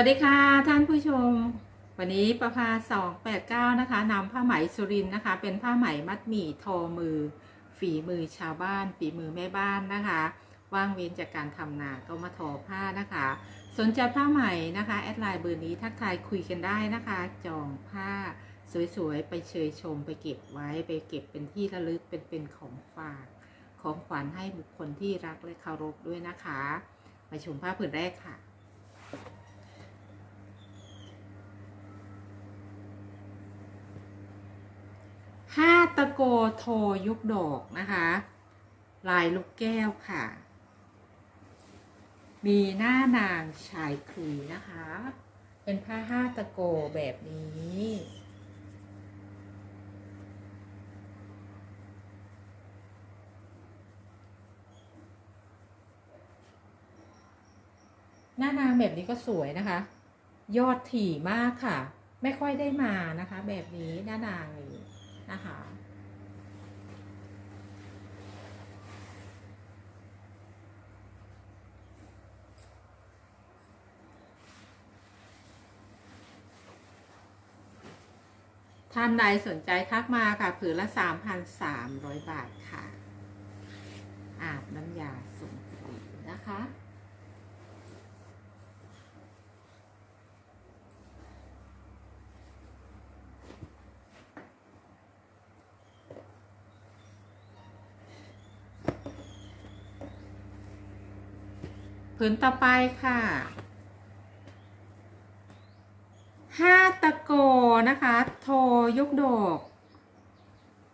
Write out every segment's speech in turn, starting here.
วัสดีค่ะท่านผู้ชม วันนี้ประภา289นะคะนำผ้าไหมสุรินนะคะ เป็นผ้าไหมมัดหมี่ทอมือ ฝีมือชาวบ้าน ฝีมือแม่บ้านนะคะ ว่างเว้นจากการทำนาก็มาทอผ้านะคะ สนใจผ้าไหมนะคะแอดไลน์เบอร์นี้ทักทายคุยกันได้นะคะ จองผ้าสวยๆ ไปเชยชมไปเก็บไว้ไปเก็บเป็นที่ระลึกเป็นเป็นของฝาก ของขวัญให้บุคคลที่รักและเคารพด้วยนะคะ มาชมผ้าผืนแรกค่ะ ห้าตะโกโทยุกดอกนะคะ ลายลูกแก้วค่ะ มีหน้านางชายคลุยนะคะ เป็นผ้าห้าตะโกแบบนี้หน้านางแบบนี้ก็สวยนะคะ ยอดถี่มากค่ะ ไม่ค่อยได้มานะคะ แบบนี้หน้านางนี้ นะคะท่านใดสนใจทักมาค่ะผืนละ 3,300 บาทค่ะ อาบน้ำยาส่งฟรีนะคะ ผืนต่อไปค่ะห้าตะโกนะคะ โทยกดอก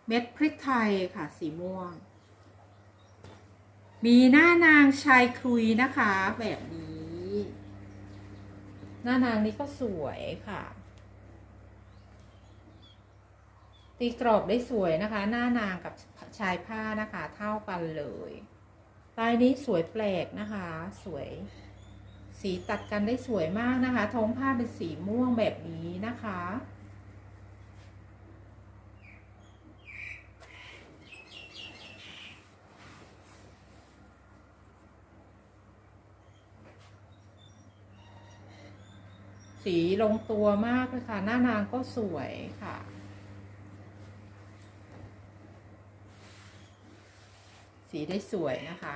เม็ดพริกไทยค่ะ สีม่วง มีหน้านางชายครุยนะคะ แบบนี้ หน้านางนี้ก็สวยค่ะ ตีกรอบได้สวยนะคะ หน้านางกับชายผ้านะคะ เท่ากันเลย ลายนี้สวยแปลกนะคะ สวย สีตัดกันได้สวยมากนะคะ ท้องผ้าเป็นสีม่วงแบบนี้นะคะ สีลงตัวมากเลยค่ะ หน้านางก็สวยค่ะ สีได้สวยนะคะ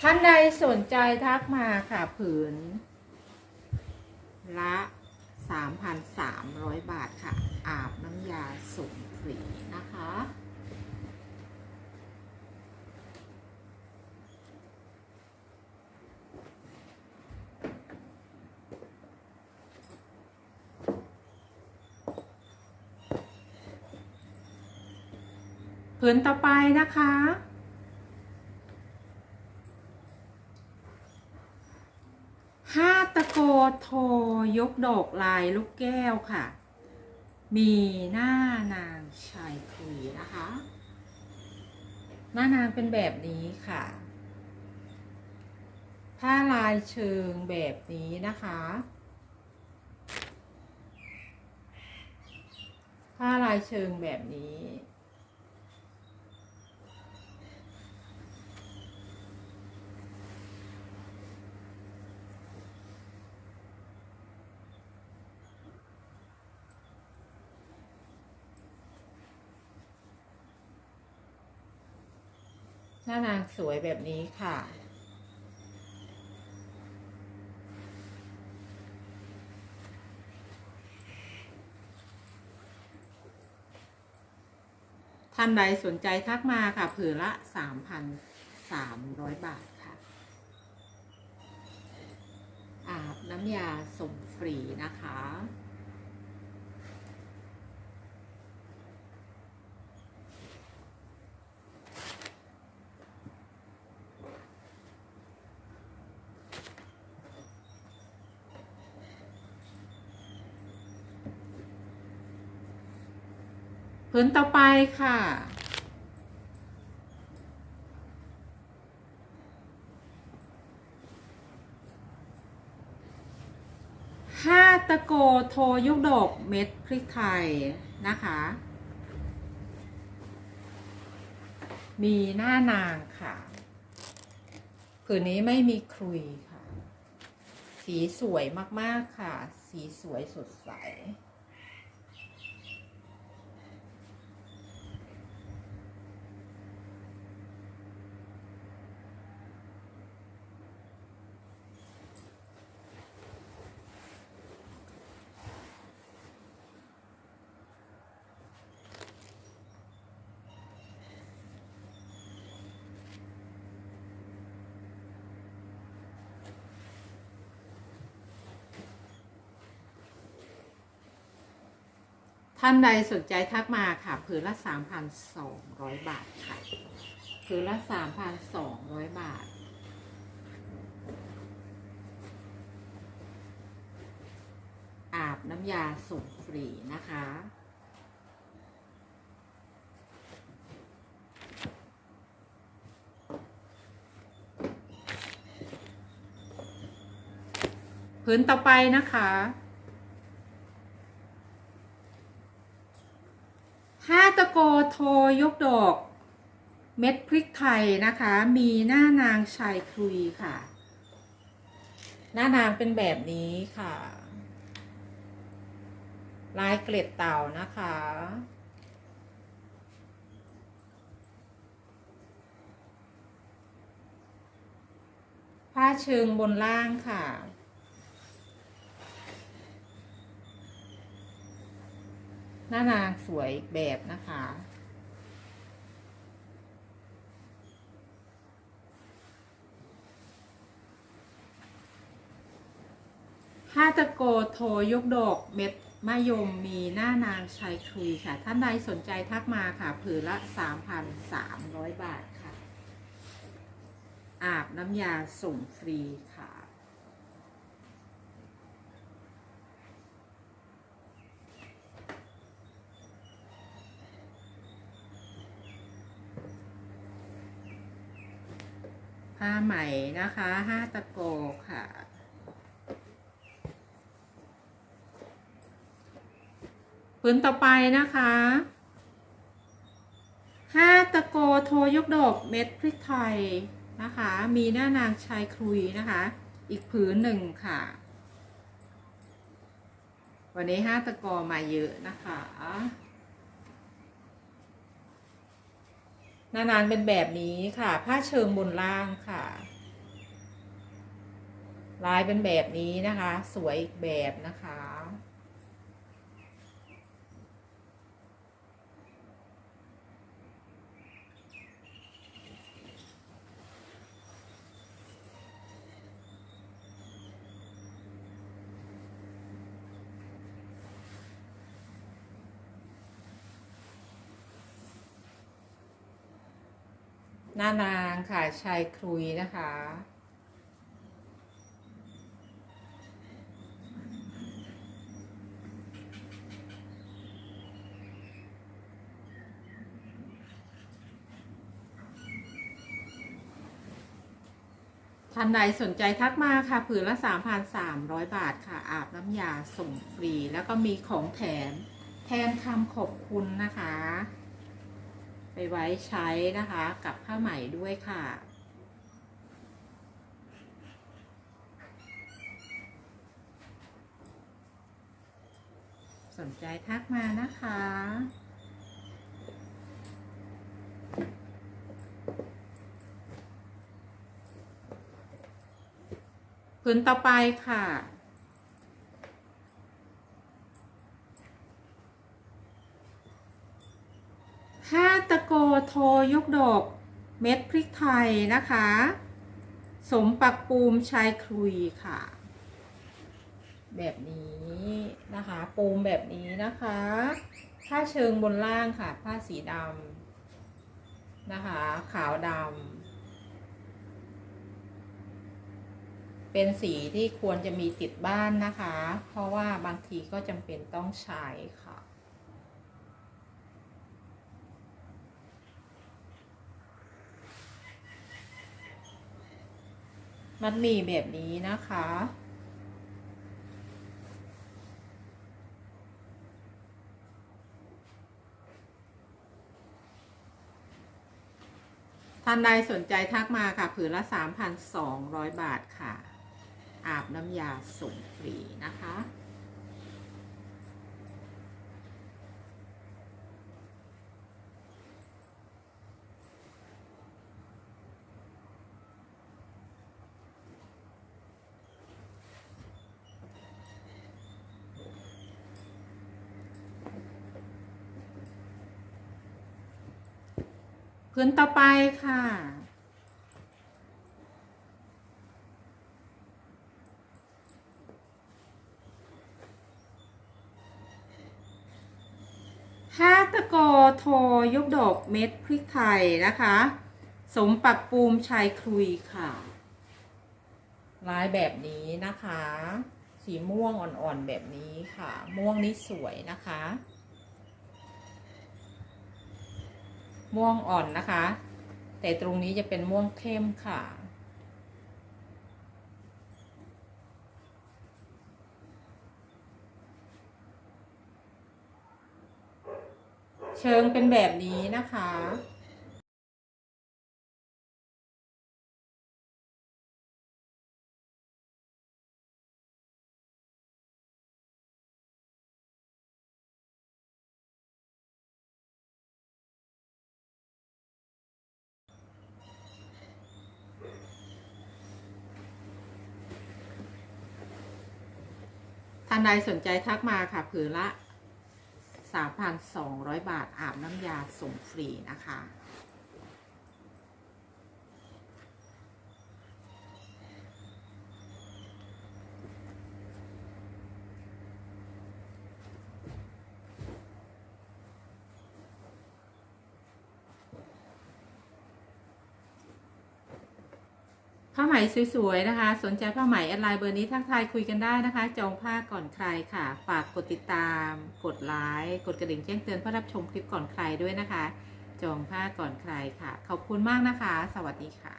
ท่านใดสนใจทักมาค่ะผืน ละ3,300บาทค่ะ อาบน้ำยาส่งฟรีนะคะผืนต่อไปนะคะ ห้าตะ โกโทยกดอกลายลูกแก้วค่ะ มีหน้านางชายคุยนะคะ หน้านางเป็นแบบนี้ค่ะผ้าลายเชิงแบบนี้นะคะผ้าลายเชิงแบบนี้ น้านางสวยแบบนี้ค่ะ ท่านใดสนใจทักมาค่ะผืนละ3,300บาทค่ะ อาบน้ำยาส่งฟรีนะคะ ผืนต่อไปค่ะ ห้าตะโกโทยุกดอกเม็ดพริกไทยนะคะ มีหน้านางค่ะผืนนี้ไม่มีครุยค่ะ สีสวยมาก ๆ ค่ะ สีสวยสดใส ท่านใดสนใจทักมาค่ะผืนละ 3,200 บาทค่ะผืนละ 3,200 บาท อาบน้ำยาส่งฟรีนะคะผืนต่อไปนะคะ ห้าตะโกโทยกดอก เม็ดพริกไทยนะคะ มีหน้านางชายคลุยค่ะ หน้านางเป็นแบบนี้ค่ะ ลายเกล็ดเต่านะคะ ผ้าเชิงบนล่างค่ะ น้านางสวยแบบนะคะห้าตะโกโทยกดอกเม็ดมะยมมีหน้านางชายคลุยค่ะ ท่านใดสนใจทักมาค่ะ ผืนละ 3,300 บาทค่ะ อาบน้ำยาส่งฟรีค่ะ ผ้าไหม่นะคะห้าตะโกค่ะ ผืนต่อไปนะคะห้าตะโกโทยกดกเม็ดพริกไทยนะคะ มีหน้านางชายครุยนะคะ อีกผืนหนึ่งค่ะ วันนี้ห้าตะโกมาเยอะนะคะ หน้านานเป็นแบบนี้ค่ะ ผ้าเชิงบนล่างค่ะ ลายเป็นแบบนี้นะคะ สวยอีกแบบนะคะ หน้านางค่ะชายครุยนะคะ ท่านใดสนใจทักมาค่ะ ผืนละ 3,300 บาทค่ะ อาบน้ำยาส่งฟรี แล้วก็มีของแถม แทนคำขอบคุณนะคะ ไปไว้ใช้นะคะกับผ้าไหมด้วยค่ะ สนใจทักมานะคะผืนต่อไปค่ะ ห้า โกโทยกดอกเม็ดพริกไทยนะคะ สมปักปูมชายครุยค่ะ แบบนี้นะคะ ปูมแบบนี้นะคะผ้าเชิงบนล่างค่ะ ผ้าสีดำนะคะ ขาวดำเป็นสีที่ควรจะมีติดบ้านนะคะ เพราะว่าบางทีก็จำเป็นต้องใช้ค่ะ มัดหมี่แบบนี้นะคะ ท่านใดสนใจทักมาค่ะ ผืนละ 3,200 บาทค่ะ อาบน้ำยาส่งฟรีนะคะ พื้นต่อไปค่ะ ห้าตะโกโทยกดอกเม็ดพริกไทยนะคะ สมปักปูมชายคลุยค่ะ ลายแบบนี้นะคะ สีม่วงอ่อนๆแบบนี้ค่ะ ม่วงนี้สวยนะคะ ม่วงอ่อนนะคะ แต่ตรงนี้จะเป็นม่วงเข้มค่ะ เชิงเป็นแบบนี้นะคะ ท่านใดสนใจทักมาค่ะผืนละ 3,200 บาทอาบน้ำยาส่งฟรีนะคะ ผ้าไหมสวยๆนะคะ สนใจผ้าไหมออนไลน์เบอร์นี้ทักทายคุยกันได้นะคะ จองผ้าก่อนใครค่ะ ฝากกดติดตาม กดไลค์กดกระดิ่งแจ้งเตือนเพื่อรับชมคลิปก่อนใครด้วยนะคะ จองผ้าก่อนใครค่ะ ขอบคุณมากนะคะ สวัสดีค่ะ